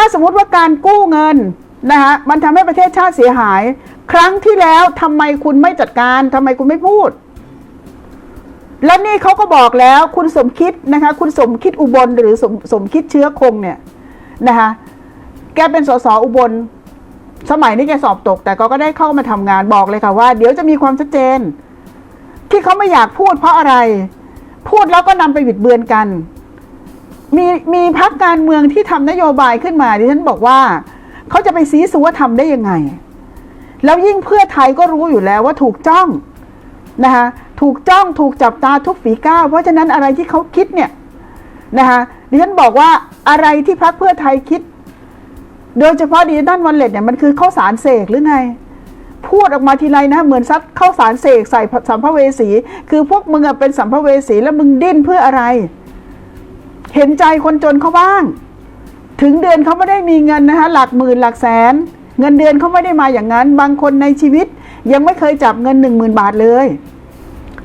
าสมมติว่าการกู้เงินนะคะมันทำให้ประเทศชาติเสียหาย ครั้งที่แล้วทำไมคุณไม่จัดการทำไมคุณไม่พูด และนี่เขาก็บอกแล้วคุณสมคิดนะคะคุณสมคิดอุบลหรือสมสมคิดเชื้อคงเนี่ยนะคะแกเป็นสสอุบล สมัยนี้แกสอบตก แต่ก็ก็ได้เข้ามาทำงานบอกเลยค่ะว่า เดี๋ยวจะมีความชัดเจน ที่เขาไม่อยากพูดเพราะอะไร พูดแล้วก็นำไปบิดเบือนกัน มีมีพักการเมืองที่ทำนโยบายขึ้นมาดิฉันบอกว่าเขาจะไปซีซัวทำได้ยังไง แล้วยิ่งเพื่อไทยก็รู้อยู่แล้วว่าถูกจ้องนะคะถูกจ้องถูกจับตาทุกฝีก้าวเพราะฉะนั้นอะไรที่เขาคิดเนี่ยนะคะดิฉันบอกว่าอะไรที่พักเพื่อไทยคิด โดยเฉพาะดิจิตอลวันเล็ตเนี่ยมันคือข้าวสารเสกหรือไง พูดออกมาทีไรนะเหมือนซัดข้าวสารเสกใส่สัมภเวสี คือพวกมึงเป็นสัมภเวสีแล้วมึงดิ้นเพื่ออะไร เห็นใจคนจนเขาบ้าง ถึงเดือนเขาไม่ได้มีเงินนะคะหลักหมื่นหลักแสน เงินเดือนเขาไม่ได้มาอย่างนั้น บางคนในชีวิตยังไม่เคยจับเงินหนึ่งหมื่นบาทเลย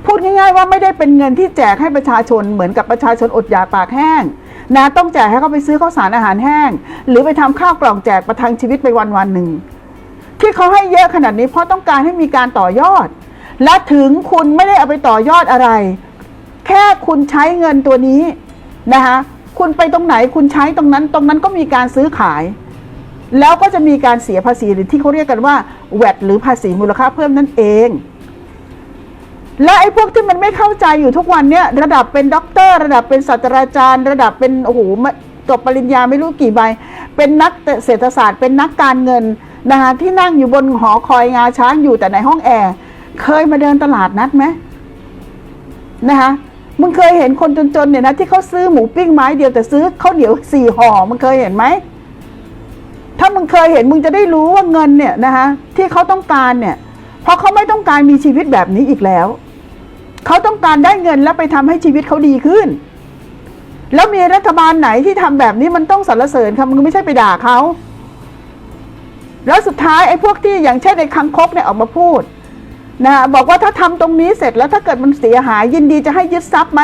พูดง่ายๆว่าไม่ได้เป็นเงินที่แจกให้ประชาชนเหมือนกับประชาชนอดอยากปากแห้งนะต้องแจกให้เขาไปซื้อข้าวสารอาหารแห้ง หรือไปทำข้าวกล่องแจกประทังชีวิตไปวันวันๆหนึ่งที่เขาให้เยอะขนาดนี้เพราะต้องการให้มีการต่อยอด และถึงคุณไม่ได้เอาไปต่อยอดอะไร แค่คุณใช้เงินตัวนี้ นะคะคุณไปตรงไหนคุณใช้ตรงนั้นตรงนั้นก็มีการซื้อขาย แล้วก็จะมีการเสียภาษีหรือที่เขาเรียกกันว่าแวดหรือภาษีมูลค่าเพิ่มนั่นเอง และไอ้พวกที่มันไม่เข้าใจอยู่ทุกวันเนี่ยระดับเป็นด็อกเตอร์ระดับเป็นศาสตราจารย์ ระดับเป็นโอ้โหจบปริญญาไม่รู้กี่ใบ เป็นนักเศรษฐศาสตร์เป็นนักการเงินนะคะที่นั่งอยู่บนหอคอยงาช้างอยู่แต่ในห้องแอร์เคยมาเดินตลาดนัดไหมนะคะ มึงเคยเห็นคนจนๆเนี่ยนะที่เขาซื้อหมูปิ้งไม้เดียวแต่ซื้อข้าวเหนียวสี่ห่อมึงเคยเห็นไหมถ้ามึงเคยเห็นมึงจะได้รู้ว่าเงินเนี่ยนะคะที่เขาต้องการเนี่ยเพราะเขาไม่ต้องการมีชีวิตแบบนี้อีกแล้ว เขาต้องการได้เงินแล้วไปทำให้ชีวิตเขาดีขึ้น แล้วมีรัฐบาลไหนที่ทำแบบนี้มันต้องสรรเสริญค่ะมึงไม่ใช่ไปด่าเขาแล้วสุดท้ายไอ้พวกที่อย่างเช่นในคังคกเนี่ยออกมาพูด นะบอกว่าถ้าทำตรงนี้เสร็จแล้วถ้าเกิดมันเสียหาย ยินดีจะให้ยึดทรัพย์ไหม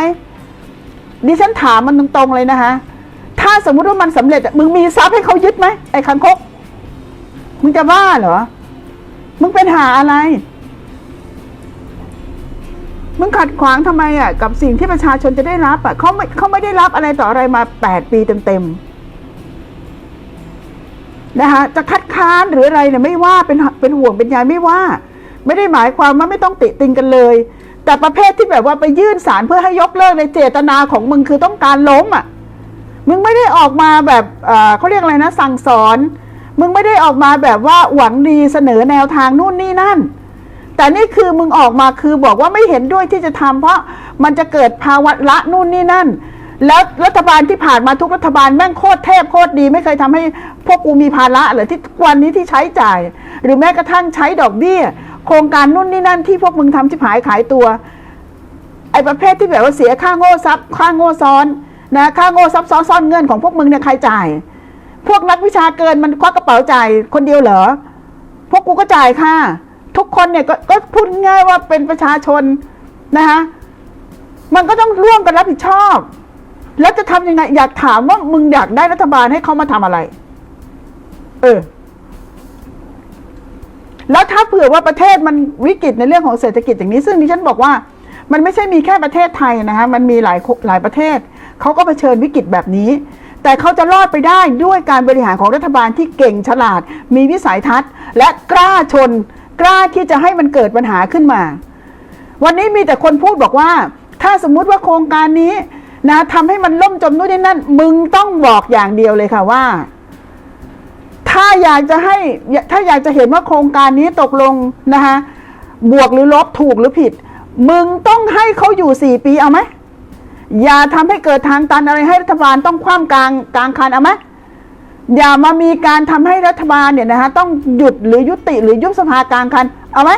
ดิฉันถามมันตรงๆเลยนะคะถ้าสมมุติว่ามันสำเร็จมึงมีทรัพย์ให้เขายึดไหมไอ้คังคกมึงจะบ้าเหรอมึงเป็นหาอะไร มึงขัดขวางทำไมอะ กับสิ่งที่ประชาชนจะได้รับอะเขาไม่เขาไม่ได้รับอะไรต่ออะไรมาแปดปีเต็มๆนะคะจะคัดค้านหรืออะไรเนี่ยไม่ว่าเป็นเป็นห่วงเป็นใยไม่ว่า ไม่ได้หมายความว่าไม่ต้องติติงกันเลย แต่ประเภทที่แบบว่าไปยื่นสารเพื่อให้ยกเลิกในเจตนาของมึงคือต้องการล้มอะมึงไม่ได้ออกมาแบบเขาเรียกอะไรนะสั่งสอน มึงไม่ได้ออกมาแบบว่าหวังดีเสนอแนวทางนู่นนี่นั่น แต่นี่คือมึงออกมาคือบอกว่าไม่เห็นด้วยที่จะทำเพราะมันจะเกิดภาวะละนู่นนี่นั่น แล้วรัฐบาลที่ผ่านมาทุกรัฐบาลแม่งโคตรเทพโคตรดี ไม่เคยทำให้พวกกูมีภาระเหรือที่วันนี้ที่ใช้จ่าย หรือแม้กระทั่งใช้ดอกเบี้ย โครงการนู่นนี่นั่นที่พวกมึงทำชิบหายขายตัว ไอ้ประเภทที่แบบว่าเสียค่าโง่ซับค่าโง่ซ้อนนะค่าโง่ซับซ้อนซ่อนเงินของพวกมึงเนี่ยใครจ่าย พวกนักวิชาเกินมันควักกระเป๋าจ่ายคนเดียวเหรอ พวกกูก็จ่ายค่ะ ทุกคนเนี่ยกก็พูดง่ายว่าเป็นประชาชนนะคะมันก็ต้องร่วมกันรับผิดชอบ แล้วจะทำยังไง อยากถามว่ามึงอยากได้รัฐบาลให้เขามาทำอะไร เออ แล้วถ้าเผื่อว่าประเทศมันวิกฤตในเรื่องของเศรษฐกิจอย่างนี้ ซึ่งดิฉันบอกว่ามันไม่ใช่มีแค่ประเทศไทยนะคะมันมีหลายหลายประเทศเขาก็เผชิญวิกฤตแบบนี้ แต่เขาจะรอดไปได้ด้วยการบริหารของรัฐบาลที่เก่งฉลาด มีวิสัยทัศน์ และกล้าชน กล้าที่จะให้มันเกิดปัญหาขึ้นมา วันนี้มีแต่คนพูดบอกว่า ถ้าสมมุติว่าโครงการนี้นะทำให้มันล่มจมนู่นนี่นั่นมึงต้องบอกอย่างเดียวเลยค่ะว่า ถ้าอยากจะให้ถ้าอยากจะเห็นว่าโครงการนี้ตกลงนะคะบวกหรือลบถูกหรือผิด มึงต้องให้เขาอยู่สี่ปีเอาไหมอย่าทำให้เกิดทางตันอะไรให้รัฐบาลต้องคว่ำกลางกลางคันเอาไหมอย่ามามีการทำให้รัฐบาลเนี่ยนะคะต้องหยุดหรือยุติหรือยุบสภากลางคันเอาไหม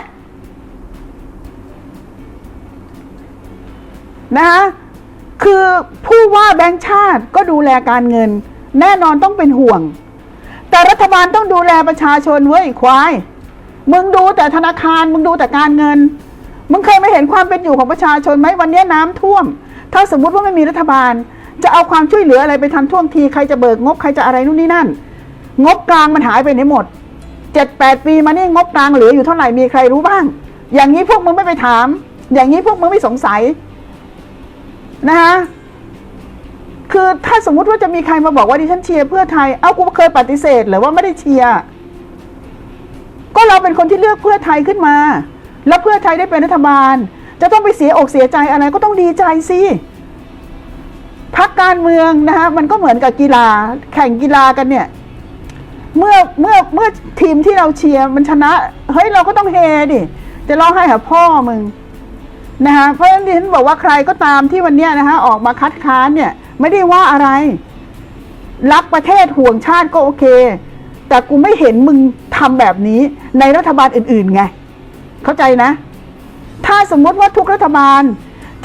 นะคะคือผู้ว่าแบงค์ชาติก็ดูแลการเงิน แน่นอนต้องเป็นห่วง แต่รัฐบาลต้องดูแลประชาชนเว้ยควาย มึงดูแต่ธนาคาร มึงดูแต่การเงิน มึงเคยไม่เห็นความเป็นอยู่ของประชาชนไหมวันนี้น้ำท่วม ถ้าสมมุติว่าไม่มีรัฐบาล จะเอาความช่วยเหลืออะไรไปทันท่วงทีใครจะเบิกงบใครจะอะไรนู่นนี่นั่น งบกลางมันหายไปไหนหมดเจ็ดแปดปีมานี่งบกลางเหลืออยู่เท่าไหร่มีใครรู้บ้าง อย่างนี้พวกมึงไม่ไปถาม อย่างนี้พวกมึงไม่สงสัยนะคะ คือถ้าสมมุติว่าจะมีใครมาบอกว่าดิฉันเชียร์เพื่อไทย เอ้ากูเคยปฏิเสธหรือว่าไม่ได้เชียร์ ก็เราเป็นคนที่เลือกเพื่อไทยขึ้นมา แล้วเพื่อไทยได้เป็นรัฐบาล จะต้องไปเสียอกเสียใจอะไรก็ต้องดีใจสิพักการเมืองนะคะมันก็เหมือนกับกีฬา แข่งกีฬากันเนี่ย เมื่อเมื่อเมื่อทีมที่เราเชียร์มันชนะ เฮ้ยเราก็ต้องเฮดิ จะร้องไห้หาพ่อมึงนะคะเพราะฉะนั้นดิฉันบอกว่าใครก็ตามที่วันเนี้ยนะคะออกมาคัดค้านเนี่ย ไม่ได้ว่าอะไร รักประเทศห่วงชาติก็โอเค แต่กูไม่เห็นมึงทำแบบนี้ในรัฐบาลอื่น ๆ ไง เข้าใจนะ ถ้าสมมติว่าทุกรัฐบาล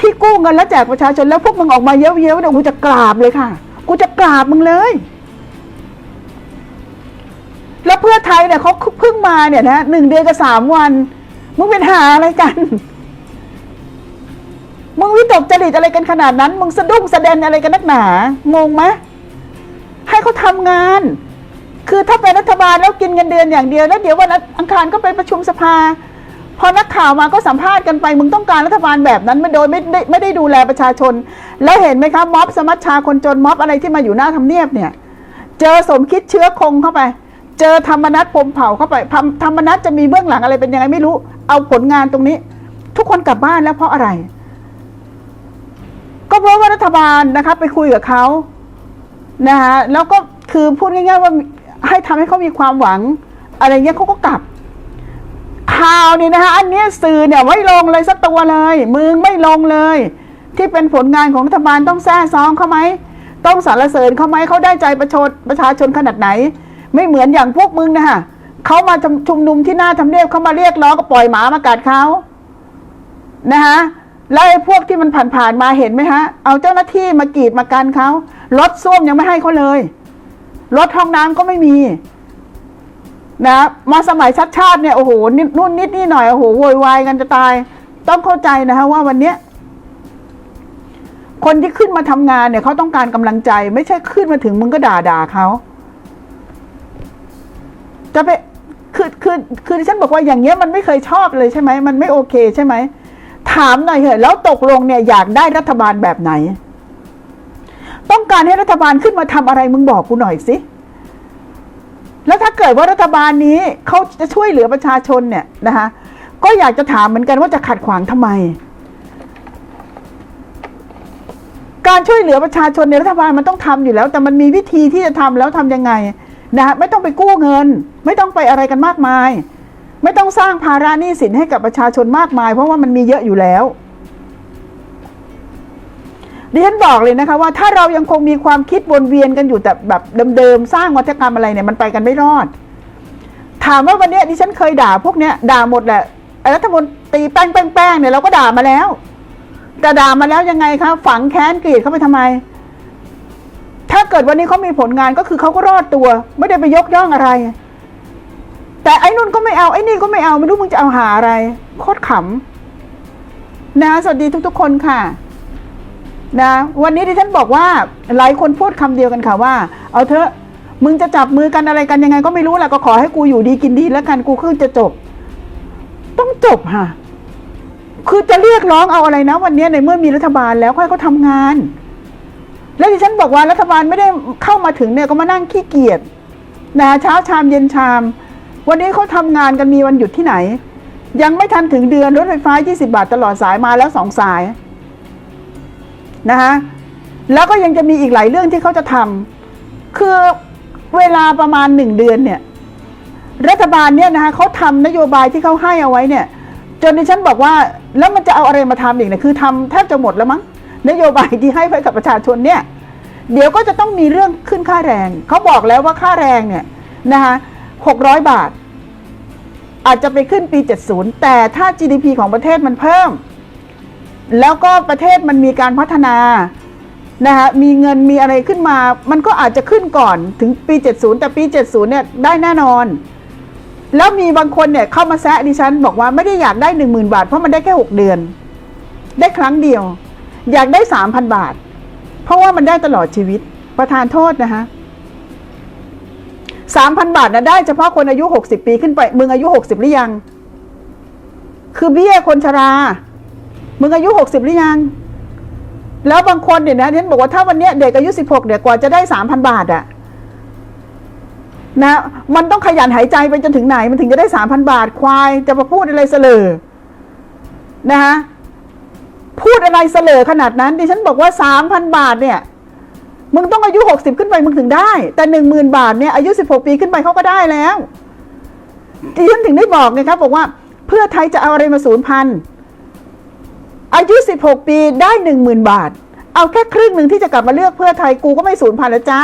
ที่กู้เงินแล้วแจกประชาชนแล้วพวกมึงออกมาเย้ยวๆเนี่ยกูจะกราบเลยค่ะ กูจะกราบมึงเลย แล้วเพื่อไทยเนี่ยเขาเพิ่งมาเนี่ยนะหนึ่งเดือนกับสามวัน มึงเป็นหาอะไรกัน ตกจริตอะไรกันขนาดนั้น มึงสะดุ้งสะเดนอะไรกันนักหนางงไหมให้เขาทำงาน คือถ้าเป็นรัฐบาลแล้วกินเงินเดือนอย่างเดียวแล้วเดี๋ยววันอังคารก็ไปประชุมสภา พอนักข่าวมาก็สัมภาษณ์กันไป มึงต้องการรัฐบาลแบบนั้นไม่โดยไม่ได้ไม่ได้ดูแลประชาชน แล้วเห็นไหมครับม็อบสมัชชาคนจนม็อบอะไรที่มาอยู่หน้าทำเนียบเนี่ย เจอสมคิดเชื้อคงเข้าไป เจอธรรมนัตพมเผาเข้าไปธรรมธรรมนัตจะมีเบื้องหลังอะไรเป็นยังไงไม่รู้ เอาผลงานตรงนี้ ทุกคนกลับบ้านแล้วเพราะอะไร เพราะว่ารัฐบาลนะคะไปคุยกับเขานะคะแล้วก็คือพูดง่ายๆว่าให้ทำให้เขามีความหวัง อะไรเงี้ยเขาก็กลับ ข่าวนี่นะคะอันนี้สื่อเนี่ยไม่ลงเลยสักตัวเลยมึงไม่ลงเลย ที่เป็นผลงานของรัฐบาลต้องแซ่ซ้องเขาไหมต้องสรรเสริญเขาไหมเขาได้ใจประชาชนประชาชนขนาดไหน ไม่เหมือนอย่างพวกมึงนะคะเขามาชุมนุมที่หน้าทำเนียบเขามาเรียกร้องก็ปล่อยหมามากัดเขานะคะ แล้วไอ้พวกที่มันผ่านๆมาเห็นไหมฮะ เอาเจ้าหน้าที่มากรีดมากันเขารถส้วมยังไม่ให้เขาเลย รถห้องน้ำก็ไม่มี นะ มาสมัยชัดชาติเนี่ยโอ้โหนิดนู่นนิดนี่หน่อยโอ้โหโวยวายกันจะตาย ต้องเข้าใจนะคะว่าวันเนี้ยคนที่ขึ้นมาทำงานเนี่ยเขาต้องการกำลังใจ ไม่ใช่ขึ้นมาถึงมึงก็ด่าด่าเขาจะไปคือคือคือที่ฉันบอกว่าอย่างเงี้ยมันไม่เคยชอบเลยใช่ไหมมันไม่โอเคใช่ไหม ถามหน่อยเถอะแล้วตกลงเนี่ยอยากได้รัฐบาลแบบไหน ต้องการให้รัฐบาลขึ้นมาทำอะไรมึงบอกกูหน่อยสิแล้วถ้าเกิดว่ารัฐบาลนี้เขาจะช่วยเหลือประชาชนเนี่ยนะคะก็อยากจะถามเหมือนกันว่าจะขัดขวางทำไม การช่วยเหลือประชาชนในยรัฐบาลมันต้องทำอยู่แล้ว แต่มันมีวิธีที่จะทำแล้วทำยังไงนะคะไม่ต้องไปกู้เงิน ไม่ต้องไปอะไรกันมากมาย ไม่ต้องสร้างภาระหนี้สินให้กับประชาชนมากมาย เพราะว่ามันมีเยอะอยู่แล้วดิฉันบอกเลยนะคะว่าถ้าเรายังคงมีความคิดวนเวียนกันอยู่แต่แบบเดิมๆสร้างวัฒกรรมอะไรเนี่ยมันไปกันไม่รอด ถามว่าวันนี้ดิฉันเคยด่าพวกเนี้ยด่าหมดแหละรัฐมนตรีแป้งแป้งแป้งเนี่ยเราก็ด่ามาแล้วแต่ด่ามาแล้วยังไงคะฝังแค้นกรีดเข้าไปทำไม ถ้าเกิดวันนี้เขามีผลงานก็คือเขาก็รอดตัว ไม่ได้ไปยกย่องอะไร แต่ไอ้นุ่นก็ไม่เอาไอ้นี่ก็ไม่เอาไม่รู้มึงจะเอาหาอะไร โคตรขำนะสวัสดีทุก ๆ คนค่ะนะวันนี้ที่ฉันบอกว่าหลายคนพูดคำเดียวกันค่ะว่า เอาเถอะมึงจะจับมือกันอะไรกันยังไง ก็ไม่รู้แหละก็ขอให้กูอยู่ดีกินดีแล้วกันกูคือจะจบ ต้องจบค่ะ คือจะเรียกร้องเอาอะไรนะ วันนี้ในเมื่อมีรัฐบาลแล้วค่อยเขาทำงาน แล้วที่ฉันบอกว่ารัฐบาลไม่ได้เข้ามาถึงเนี่ยก็มานั่งขี้เกียจนะเช้าชามเย็นชาม วันนี้เขาทำงานกันมีวันหยุดที่ไหน ยังไม่ทันถึงเดือนรถไฟฟ้า 20 บาทตลอดสายมาแล้วสองสายนะคะแล้วก็ยังจะมีอีกหลายเรื่องที่เขาจะทำคือเวลาประมาณหนึ่งเดือนเนี่ยรัฐบาลเนี่ยนะคะเขาทำนโยบายที่เขาให้เอาไว้เนี่ย จนดิฉันบอกว่าแล้วมันจะเอาอะไรมาทำอีกเนี่ยคือทำแทบจะหมดแล้วมั้งนโยบายที่ให้ไปกับประชาชนเนี่ยเดี๋ยวก็จะต้องมีเรื่องขึ้นค่าแรง เขาบอกแล้วว่าค่าแรงเนี่ยนะคะ หกร้อยบาท อาจจะไปขึ้นปี 70 แต่ถ้า GDP ของประเทศมันเพิ่ม แล้วก็ประเทศมันมีการพัฒนานะคะมีเงินมีอะไรขึ้นมา มันก็อาจจะขึ้นก่อนถึงปี 70 แต่ปี 70 เนี่ยได้แน่นอน แล้วมีบางคนเนี่ยเข้ามาแซะดิฉัน บอกว่าไม่ได้อยากได้ 10,000 บาท เพราะมันได้แค่ 6 เดือน ได้ครั้งเดียว อยากได้ 3,000 บาท เพราะว่ามันได้ตลอดชีวิตประทานโทษนะคะ สามพันบาทนะได้เฉพาะคนอายุหกสิบปีขึ้นไป มึงอายุหกสิบหรือยัง คือเบี้ยคนชรา มึงอายุหกสิบหรือยัง แล้วบางคนเนี่ยนะที่ฉันบอกว่าถ้าวันเนี้ยเด็กอายุสิบหกเดี๋ยวกว่าจะได้สามพันบาทอะนะมันต้องขยันหายใจไปจนถึงไหน มันถึงจะได้สามพันบาท ควายจะมาพูดอะไรเสลอนะคะพูดอะไรเสลอขนาดนั้นดิฉันบอกว่าสามพันบาทเนี่ย มึงต้องอายุหกสิบขึ้นไปมึงถึงได้ แต่หนึ่งหมื่นบาทเนี่ยอายุสิบหกปีขึ้นไปเขาก็ได้แล้วดิฉันถึงได้บอกไงครับบอกว่าเพื่อไทยจะเอาอะไรมาศูนย์พันอายุสิบหกปีได้หนึ่งหมื่นบาท เอาแค่ครึ่งหนึ่งที่จะกลับมาเลือกเพื่อไทยกูก็ไม่ศูนย์พันแล้วจ้า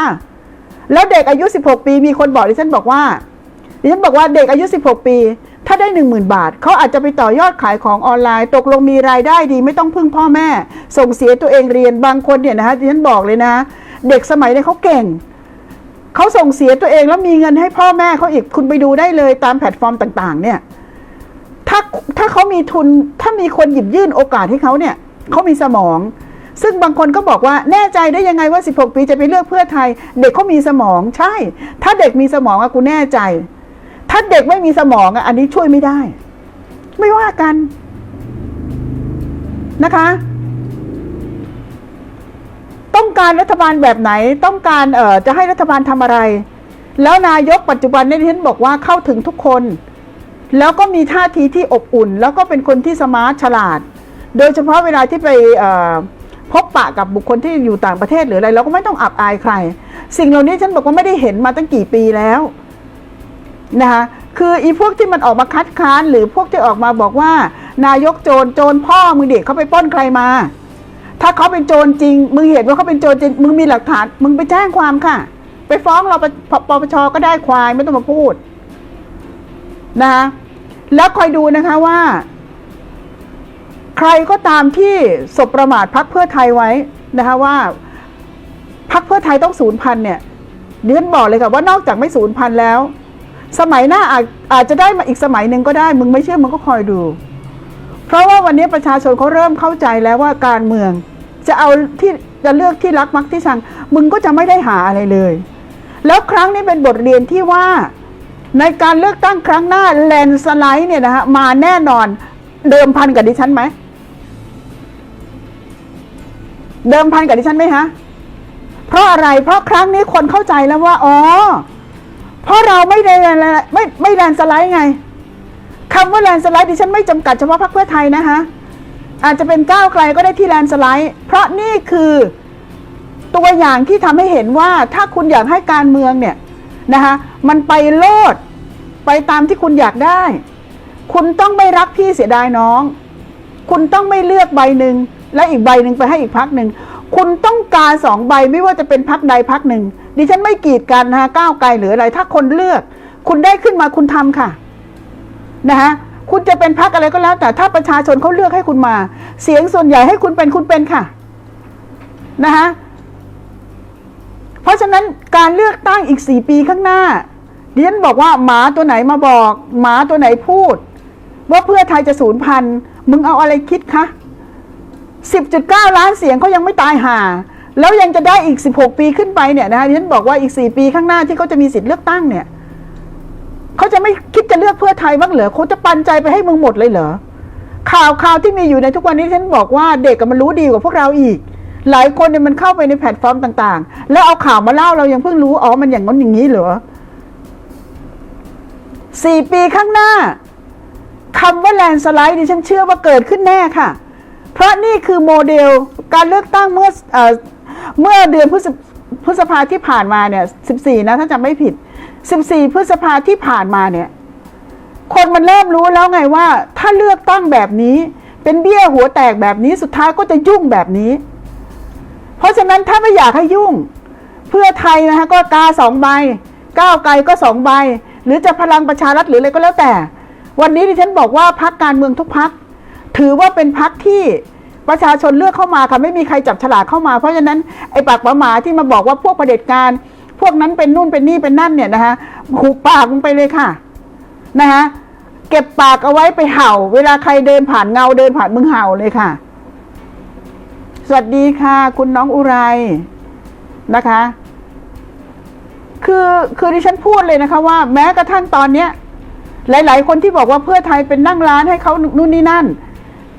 แล้วเด็กอายุสิบหกปีมีคนบอกดิฉันบอกว่าดิฉันบอกว่าเด็กอายุสิบหกปี ถ้าได้หนึ่งหมื่นบาท เขาอาจจะไปต่อยอดขายของออนไลน์ ตกลงมีรายได้ดีไม่ต้องพึ่งพ่อแม่ ส่งเสียตัวเองเรียนบางคนเนี่ยนะฮะดิฉันบอกเลยนะ เด็กสมัยนี้เขาเก่ง เขาส่งเสียตัวเองแล้วมีเงินให้พ่อแม่เขาอีกคุณไปดูได้เลยตามแพลตฟอร์มต่าง ๆ เนี่ย ถ้าถ้าเขามีทุนถ้ามีคนหยิบยื่นโอกาสให้เขาเนี่ยเขามีสมอง ซึ่งบางคนก็บอกว่าแน่ใจได้ยังไงว่า 16 ปีจะไปเลือกเพื่อไทย เด็กเขามีสมองใช่ ถ้าเด็กมีสมองอะกูแน่ใจ ถ้าเด็กไม่มีสมองอะอันนี้ช่วยไม่ได้ ไม่ว่ากันนะคะ ต้องการรัฐบาลแบบไหน ต้องการเอ่อจะให้รัฐบาลทำอะไร แล้วนายกปัจจุบันเนี่ยที่ฉันบอกว่าเข้าถึงทุกคน แล้วก็มีท่าทีที่อบอุ่น แล้วก็เป็นคนที่สมาร์ทฉลาด โดยเฉพาะเวลาที่ไปพบปะกับบุคคลที่อยู่ต่างประเทศหรืออะไร เราก็ไม่ต้องอับอายใคร สิ่งเหล่านี้ฉันบอกว่าไม่ได้เห็นมาตั้งกี่ปีแล้วนะคะคืออีพวกที่มันออกมาคัดค้านหรือพวกที่ออกมาบอกว่า นายกโจรโจรพ่อมึงเด็กเขาไปปล้นใครมา ถ้าเขาเป็นโจรจริง มึงเห็นว่าเขาเป็นโจรจริง มึงมีหลักฐาน มึงไปแจ้งความค่ะ ไปฟ้องเราปปปชก็ได้ควายไม่ต้องมาพูดนะคะแล้วคอยดูนะคะว่า ใครก็ตามที่สบประมาทพักเพื่อไทยไว้นะคะว่าพักเพื่อไทยต้องศูนย์พันเนี่ยเดือนบอกเลยค่ะว่านอกจากไม่ศูนย์พันแล้ว สมัยหน้าอาจอาจจะได้มาอีกสมัยหนึ่งก็ได้ มึงไม่เชื่อมึงก็คอยดู เพราะว่าวันนี้ประชาชนเขาเริ่มเข้าใจแล้วว่าการเมือง จะเอาที่จะเลือกที่รักมักที่ชัง มึงก็จะไม่ได้หาอะไรเลย แล้วครั้งนี้เป็นบทเรียนที่ว่าในการเลือกตั้งครั้งหน้าแลนสไลด์เนี่ยนะฮะมาแน่นอนเดิมพันกับดิฉันไหม เดิมพันกับดิฉันไหมฮะ เพราะอะไรเพราะครั้งนี้คนเข้าใจแล้วว่าอ๋อเพราะเราไม่ได้ไม่ไม่แลนสไลด์ไงคำว่าแลนสไลด์ดิฉันไม่จำกัดเฉพาะพรรคเพื่อไทยนะคะ อาจจะเป็นก้าวไกลก็ได้ที่แลนสไลด์ เพราะนี่คือตัวอย่างที่ทำให้เห็นว่าถ้าคุณอยากให้การเมืองเนี่ยนะคะมันไปโลดไปตามที่คุณอยากได้ คุณต้องไม่รักพี่เสียดายน้อง คุณต้องไม่เลือกใบหนึ่งและอีกใบหนึ่งไปให้อีกพักหนึ่งคุณต้องการสองใบไม่ว่าจะเป็นพักใดพักหนึ่งดิฉันไม่กีดกันนะคะก้าวไกลหรืออะไร ถ้าคนเลือก คุณได้ขึ้นมาคุณทำค่ะนะคะ คุณจะเป็นพักอะไรก็แล้ว แต่ถ้าประชาชนเขาเลือกให้คุณมา เสียงส่วนใหญ่ให้คุณเป็นคุณเป็นค่ะนะคะเพราะฉะนั้นการเลือกตั้งอีกสี่ปีข้างหน้าดิฉันบอกว่าหมาตัวไหนมาบอก หมาตัวไหนพูด ว่าเพื่อไทยจะสูญพันธุ์มึงเอาอะไรคิดคะสิบจุดเก้าล้านเสียงเขายังไม่ตายห่า แล้วยังจะได้อีกสิบหกปีขึ้นไปเนี่ยนะคะดิฉันบอกว่าอีกสี่ปีข้างหน้าที่เขาจะมีสิทธิ์เลือกตั้งเนี่ย เขาจะไม่คิดจะเลือกเพื่อไทยบ้างเหรอเขาจะปันใจไปให้มึงหมดเลยเหรอข่าวข่าวที่มีอยู่ในทุกวันนี้ฉันบอกว่าเด็กกับมันรู้ดีกว่าพวกเราอีก หลายคนเนี่ยมันเข้าไปในแพลตฟอร์มต่าง ๆ แล้วเอาข่าวมาเล่าเรายังเพิ่งรู้อ๋อมันอย่างนั้นอย่างนี้เหรอสี่ปีข้างหน้าคำว่าแลนสไลด์ดิฉันเชื่อว่าเกิดขึ้นแน่ค่ะ เพราะนี่คือโมเดลการเลือกตั้งเมื่อเออเมื่อเดือนพฤษพฤษภาที่ผ่านมาเนี่ยสิบสี่นะถ้าจำไม่ผิด สิบสี่พฤษภาที่ผ่านมาเนี่ย คนมันเริ่มรู้แล้วไงว่า ถ้าเลือกตั้งแบบนี้ เป็นเบี้ยหัวแตกแบบนี้สุดท้ายก็จะยุ่งแบบนี้ เพราะฉะนั้นถ้าไม่อยากให้ยุ่ง เพื่อไทยนะคะก็กาสองใบก้าวไกลก็สองใบ หรือจะพลังประชารัฐหรืออะไรก็แล้วแต่ วันนี้ดิฉันบอกว่าพักการเมืองทุกพักถือว่าเป็นพักที่ประชาชนเลือกเข้ามาค่ะไม่มีใครจับฉลากเข้ามา เพราะฉะนั้นไอ้ปากหมาหมาที่มาบอกว่าพวกเผด็จการ พวกนั้นเป็นนู่นเป็นนี่เป็นนั่นเนี่ยนะคะหูปากมึงไปเลยค่ะนะคะเก็บปากเอาไว้ไปเห่า เวลาใครเดินผ่านเงาเดินผ่านมึงเห่าเลยค่ะ สวัสดีค่ะ คุณน้องอุไรนะคะ คือคือดิฉันพูดเลยนะคะ ว่าแม้กระทั่งตอนเนี้ย หลาย ๆ คนที่บอกว่าเพื่อไทยเป็นนั่งร้านให้เขานู่นนี่นั่น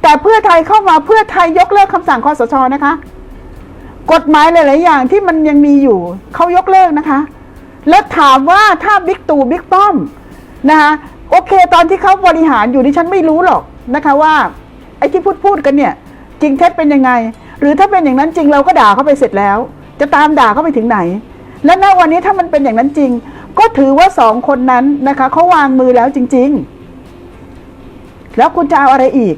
แต่เพื่อไทยเข้ามาเพื่อไทยยกเลิกคำสั่งคอสชนะคะ กฎหมายหลาย ๆ อย่างที่มันยังมีอยู่เขายกเลิกนะคะ แล้วถามว่าถ้าบิ๊กตู่บิ๊กป้อมนะคะโอเคตอนที่เขาบริหารอยู่ดิฉันไม่รู้หรอกนะคะว่าไอ้ที่พูดพูดกันเนี่ย จริงเท็จเป็นยังไง หรือถ้าเป็นอย่างนั้นจริงเราก็ด่าเขาไปเสร็จแล้ว จะตามด่าเขาไปถึงไหน และณวันนี้ถ้ามันเป็นอย่างนั้นจริง ก็ถือว่าสองคนนั้นนะคะเขาวางมือแล้วจริง ๆ แล้วคุณจะเอาอะไรอีก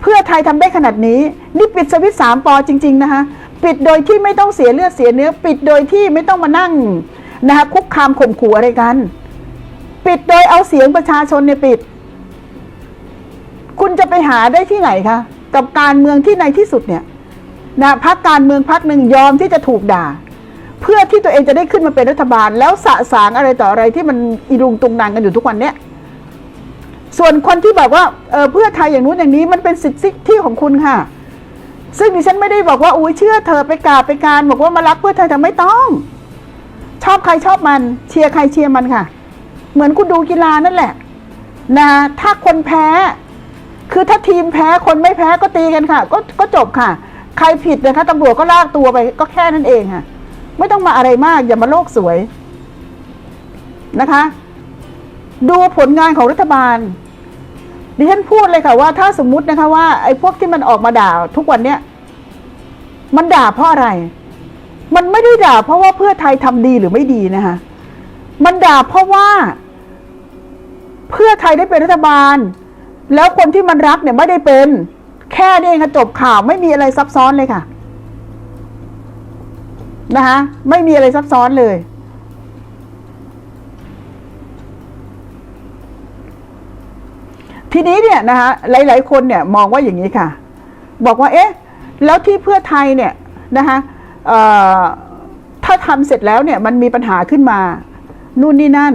เพื่อไทยทำได้ขนาดนี้ นี่ปิดสวิตช์สามปอจริง ๆ นะคะ ปิดโดยที่ไม่ต้องเสียเลือดเสียเนื้อ ปิดโดยที่ไม่ต้องมานั่งนะคะคุกคามข่มขู่อะไรกัน ปิดโดยเอาเสียงประชาชนเนี่ยปิด คุณจะไปหาได้ที่ไหนคะกับการเมืองที่ในที่สุดเนี่ยนะพักการเมืองพักหนึ่งยอมที่จะถูกด่า เพื่อที่ตัวเองจะได้ขึ้นมาเป็นรัฐบาล แล้วสะสางอะไรต่ออะไรที่มันอีรุงตุงนางกันอยู่ทุกวันเนี้ยส่วนคนที่แบบว่าเออเพื่อไทยอย่างนู้นอย่างนี้มันเป็นสิทธิที่ของคุณค่ะ ซึ่งดิฉันไม่ได้บอกว่าอุ้ยเชื่อเธอไปกราบไปการบอกว่ามารักเพื่อไทยแต่ไม่ต้อง ชอบใครชอบมัน เชียร์ใครเชียร์มันค่ะ เหมือนคุณดูกีฬานั่นแหละนะถ้าคนแพ้ คือถ้าทีมแพ้คนไม่แพ้ก็ตีกันค่ะ ก็ก็จบค่ะ ใครผิดนะคะตำรวจก็ลากตัวไปก็แค่นั้นเองค่ะ ไม่ต้องมาอะไรมากอย่ามาโลกสวยนะคะ ดูผลงานของรัฐบาล ดิฉันพูดเลยค่ะว่าถ้าสมมุตินะคะว่าไอ้พวกที่มันออกมาด่าทุกวันเนี้ยมันด่าเพราะอะไร มันไม่ได้ด่าเพราะว่าเพื่อไทยทำดีหรือไม่ดีนะคะมันด่าเพราะว่า เพื่อไทยได้เป็นรัฐบาล แล้วคนที่มันรักเนี่ยไม่ได้เป็น แค่นี้เองค่ะจบข่าวไม่มีอะไรซับซ้อนเลยค่ะนะคะไม่มีอะไรซับซ้อนเลย ทีนี้เนี่ยนะคะหลาย ๆ คนเนี่ยมองว่าอย่างนี้ค่ะ บอกว่าเอ๊ะแล้วที่เพื่อไทยเนี่ยนะคะถ้าทำเสร็จแล้วเนี่ยมันมีปัญหาขึ้นมานู่นนี่นั่น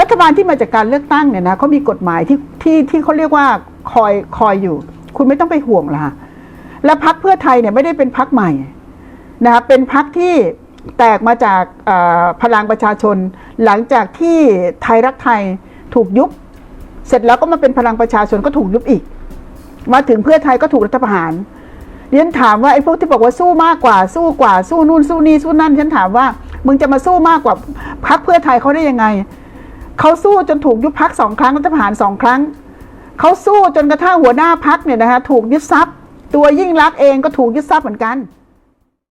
รัฐบาลที่มาจากการเลือกตั้งเนี่ยนะเขามีกฎหมายที่ที่ที่เขาเรียกว่าคอยคอยอยู่ คุณไม่ต้องไปห่วงละค่ะและพักเพื่อไทยเนี่ยไม่ได้เป็นพักใหม่นะคะเป็นพักที่แตกมาจากพลังประชาชน หลังจากที่ไทยรักไทยถูกยุบ เสร็จแล้วก็มาเป็นพลังประชาชนก็ถูกยุบอีก มาถึงเพื่อไทยก็ถูกรัฐประหารเรียนถามว่าไอ้พวกที่บอกว่าสู้มากกว่า สู้กว่า สู้นู่นสู้นี่สู้นั่นฉันถามว่า มึงจะมาสู้มากกว่าพักเพื่อไทยเขาได้ยังไงเขาสู้จนถูกยุบพักสองครั้งรัฐประหารสองครั้งเขาสู้จนกระทั่งหัวหน้าพักเนี่ยนะคะถูกยึดทรัพย์ ตัวยิ่งรักเองก็ถูกยึดทรัพย์เหมือนกัน